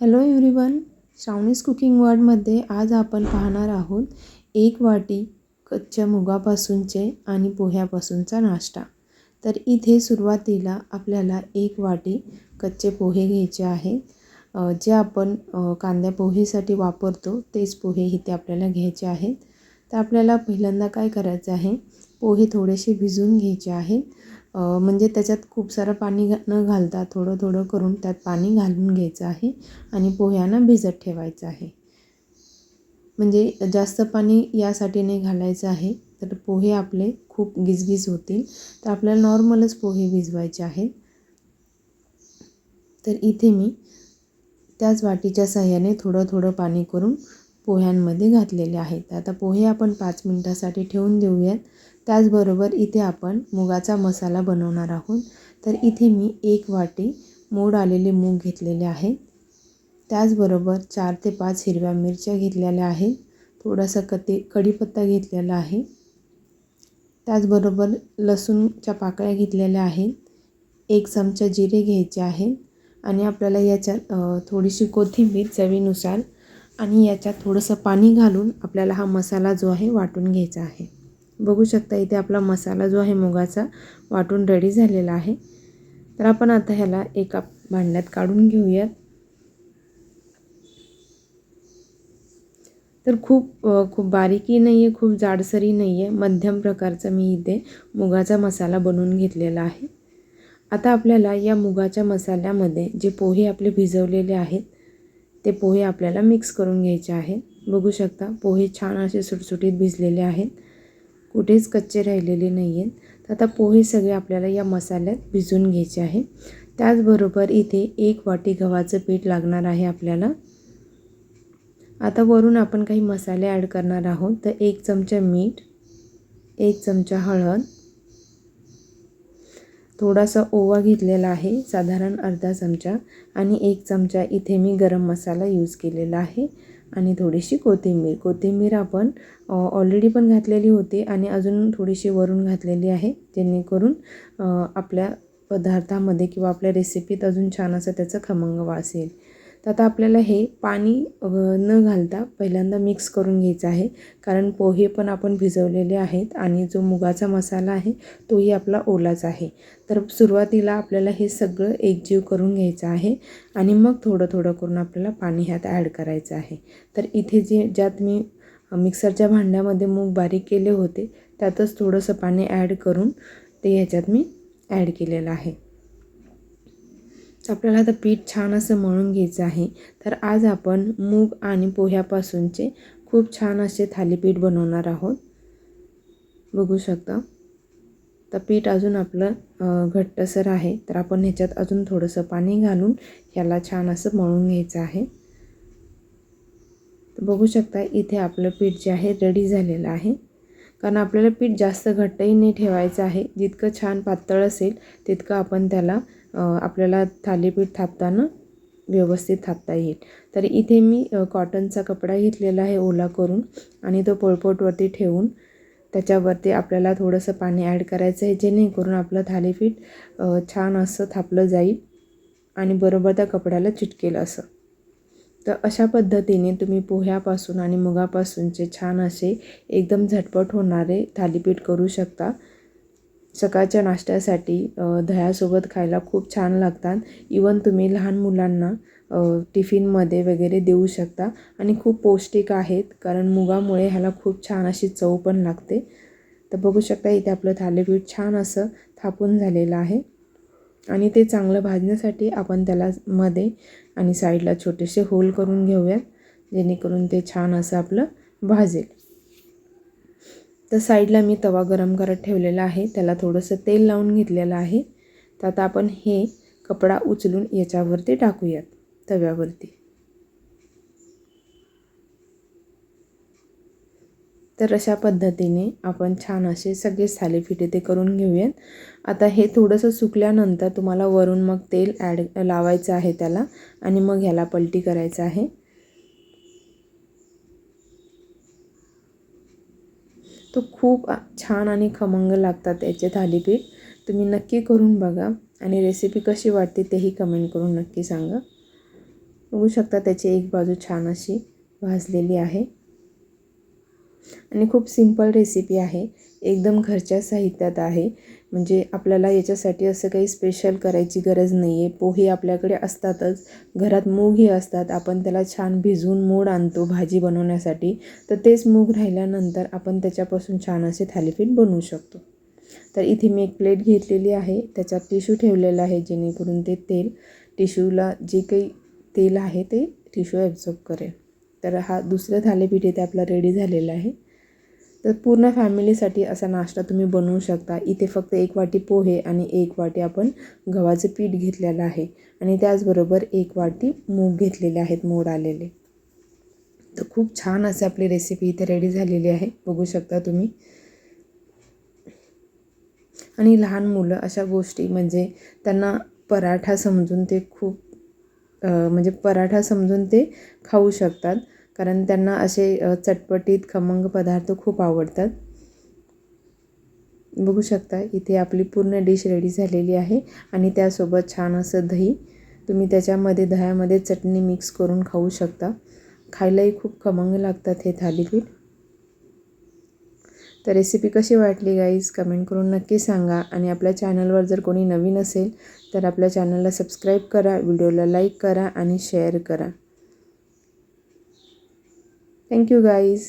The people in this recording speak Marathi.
हॅलो एव्हरीवन श्रावणीज कुकिंग वर्डमध्ये आज आपण पाहणार आहोत एक वाटी कच्च्या मुगापासूनचे आणि पोह्यापासूनचा नाश्ता. तर इथे सुरुवातीला आपल्याला एक वाटी कच्चे पोहे घ्यायचे आहे. जे आपण कांद्या पोहेसाठी वापरतो तेच पोहे इथे आपल्याला घ्यायचे आहेत. तर आपल्याला पहिल्यांदा काय करायचं आहे पोहे थोडेसे भिजवून घ्यायचे आहेत. म्हणजे त्याच्यात खूप सारं पाणी घा न घालता थोडं थोडं करून त्यात पाणी घालून घ्यायचं आहे आणि पोह्यांना भिजत ठेवायचं आहे. म्हणजे जास्त पाणी यासाठी नाही घालायचं आहे तर पोहे आपले खूप गिजगिज होतील. तर आपल्याला नॉर्मलच पोहे भिजवायचे आहेत. तर इथे मी त्याच वाटीच्या साह्याने थोडं थोडं पाणी करून पोह्यांमध्ये घातलेले आहेत. आता पोहे आपण पाच मिनटासाठी ठेवून देऊयात. त्याचबरोबर इथे आपण मुगाचा मसाला बनवणार आहोत. तर इथे मी एक वाटी मोड आलेले मूग घेतलेले आहेत. त्याचबरोबर चार ते पाच हिरव्या मिरच्या घेतलेल्या आहेत. थोडासा कते कढीपत्ता घेतलेला आहे. त्याचबरोबर लसूणच्या पाकळ्या घेतलेल्या आहेत. एक चमचा जिरे घ्यायचे आहे आणि आपल्याला याच्यात थोडीशी कोथिंबीर चवीनुसार आणि याच्यात थोडंसं पाणी घालून आपल्याला हा मसाला जो आहे वाटून घ्यायचा आहे. बघू शकता इथे आपला मसाला जो आहे मुगाचा वाटून रेडी झालेला आहे. तर आपण आता ह्याला एका भांड्यात काढून घेऊयात. तर खूप खूप बारीकही नाही आहे खूप जाडसरी नाही आहे मध्यम प्रकारचा मी इथे मुगाचा मसाला बनवून घेतलेला आहे. आता आपल्याला या मुगाच्या मसाल्यामध्ये जे पोहे आपले भिजवलेले आहेत ते पोहे आपल्याला मिक्स करून घ्यायचे आहेत. बघू शकता पोहे छान असे सुटसुटीत भिजलेले आहेत. कुठेच कच्चे राहिलेले नाही आहेत तर आता पोहे सगळे आपल्याला या मसाल्यात भिजवून घ्यायचे आहे. त्याचबरोबर इथे एक वाटी गव्हाचं पीठ लागणार आहे आपल्याला. आता वरून आपण काही मसाले ॲड करणार आहोत. तर एक चमचा मीठ एक चमचा हळद थोडासा ओवा घेतलेला आहे साधारण अर्धा चमचा. आणि एक चमचा इथे मी गरम मसाला यूज केलेला आहे. आणि थोडीशी कोथिंबीर. कोथिंबीर आपण ऑलरेडी पण घातलेली होती आणि अजून थोडीशी वरून घातलेली आहे जेणेकरून आपल्या पदार्थामध्ये किंवा आपल्या रेसिपीत अजून छान असं त्याचं खमंग वास येईल तर आता आपल्याला हे पाणी न घालता पहिल्यांदा मिक्स करून घ्यायचं आहे. कारण पोहे पण आपण भिजवलेले आहेत आणि जो मुगाचा मसाला आहे तोही आपला ओलाच आहे. तर सुरुवातीला आपल्याला हे सगळं एकजीव करून घ्यायचं आहे आणि मग थोडं थोडं करून आपल्याला पाणी ह्यात ॲड करायचं आहे. तर इथे जे ज्यात मी मिक्सरच्या भांड्यामध्ये मूग बारीक केले होते त्यातच थोडंसं पाणी ॲड करून ते ह्याच्यात मी ॲड केलेलं आहे. आपल्याला आता पीठ छान असं मळून घ्यायचं आहे. तर आज आपण मूग आणि पोह्यापासूनचे खूप छान असे थालीपीठ बनवणार आहोत. बघू शकता. तर पीठ अजून आपलं घट्टसर आहे. तर आपण ह्याच्यात अजून थोडंसं पाणी घालून ह्याला छान असं मळून घ्यायचं आहे. तर बघू शकता इथे आपलं पीठ जे आहे रेडी झालेलं आहे. कारण आपल्याला पीठ जास्त घट्टही नाही ठेवायचं आहे. जितकं छान पातळ असेल तितकं आपण त्याला आपल्याला थालीपीठ थापताना व्यवस्थित थापता येईल. तर इथे मी कॉटनचा कपडा घेतलेला आहे ओला करून आणि तो पोळपोटवरती ठेवून त्याच्यावरती आपल्याला थोडंसं पाणी ॲड करायचं आहे जेणेकरून आपलं थालीपीठ छान असं थापलं जाईल आणि बरोबर त्या कपड्याला चिटकेल असं. तर अशा पद्धतीने तुम्ही पोह्यापासून आणि मुगापासूनचे छान असे एकदम झटपट होणारे थालीपीठ करू शकता. सकाळच्या नाश्त्यासाठी दह्यासोबत खायला खूप छान लागतात. इवन तुम्ही लहान मुलांना टिफिनमध्ये वगैरे देऊ शकता. आणि खूप पौष्टिक आहेत कारण मुगामुळे ह्याला खूप छान अशी चव पण लागते. तर बघू शकता इथे आपलं थालीपीठ छान असं थापून झालेलं आहे. आणि ते चांगलं भाजण्यासाठी आपण त्याला मध्ये आणि साईडला छोटेसे होल करून घेऊयात जेणेकरून ते छान असं आपलं भाजेल. तर साईडला मी तवा गरम करत ठेवलेला आहे. त्याला थोडंसं तेल लावून घेतलेलं आहे. तर आता आपण हे कपडा उचलून याच्यावरती टाकूयात तव्यावरती. तर अशा पद्धतीने आपण छान असे सगळे थालीपीठ ते करून घेऊयात. आता हे थोडंसं सुकल्यानंतर तुम्हाला वरून मग तेल ॲड लावायचं आहे त्याला आणि मग ह्याला पलटी करायचं आहे. तो खूप छान आणि खमंग लागतात याचे थालीपीठ. तुम्ही नक्की करून बघा आणि रेसिपी कशी वाटते तेही कमेंट करून नक्की सांगा. बघू शकता त्याची एक बाजू छान अशी भाजलेली आहे. आणि खूप सिंपल रेसिपी आहे. एकदम घरच्या साहित्यात आहे. म्हणजे आपल्याला याच्यासाठी असं काही स्पेशल करायची गरज नाही आहे पोहे आपल्याकडे असतातच. घरात मूगही असतात. आपण त्याला छान भिजवून मूग आणतो भाजी बनवण्यासाठी. तर तेच मूग राहिल्यानंतर आपण त्याच्यापासून छान असे थालीपीठ बनवू शकतो. तर इथे मी एक प्लेट घेतलेली आहे. त्याच्यात टिश्यू ठेवलेला आहे जेणेकरून ते तेल. टिश्यूला जे काही तेल आहे ते टिश्यू ॲब्झॉर्ब करेल. तर हा दुसरं थालीपीठ इथे आपला रेडी झालेला आहे. तर पूर्ण फॅमिलीसाठी असा नाश्ता तुम्ही बनवू शकता. इथे फक्त एक वाटी पोहे आणि एक वाटी आपण गव्हाचं पीठ घेतलेलं आहे. आणि त्याचबरोबर एक वाटी मूग घेतलेले आहेत मोड आलेले. तर खूप छान असे आपली रेसिपी इथे रेडी झालेली आहे. बघू शकता तुम्ही. आणि लहान मुलं अशा गोष्टी म्हणजे त्यांना पराठा समजून ते खूप म्हणजे पराठा समजून ते खाऊ शकतात. कारण त्यांना असे चटपटीत खमंग पदार्थ खूप आवडतात. बघू शकता इथे आपली पूर्ण डिश रेडी झालेली आहे. आणि त्यासोबत छान असं दही. तुम्ही त्याच्यामध्ये दह्यामध्ये चटणी मिक्स करून खाऊ शकता. खायलाही खूप खमंग लागतात हे थालीपीठ. तर रेसिपी कशी वाटली गाईज कमेंट करून नक्की सांगा. आणि आपल्या चॅनलवर जर कोणी नवीन असेल तर आपल्या चॅनलला सबस्क्राईब करा व्हिडिओला लाईक करा आणि शेअर करा. Thank you guys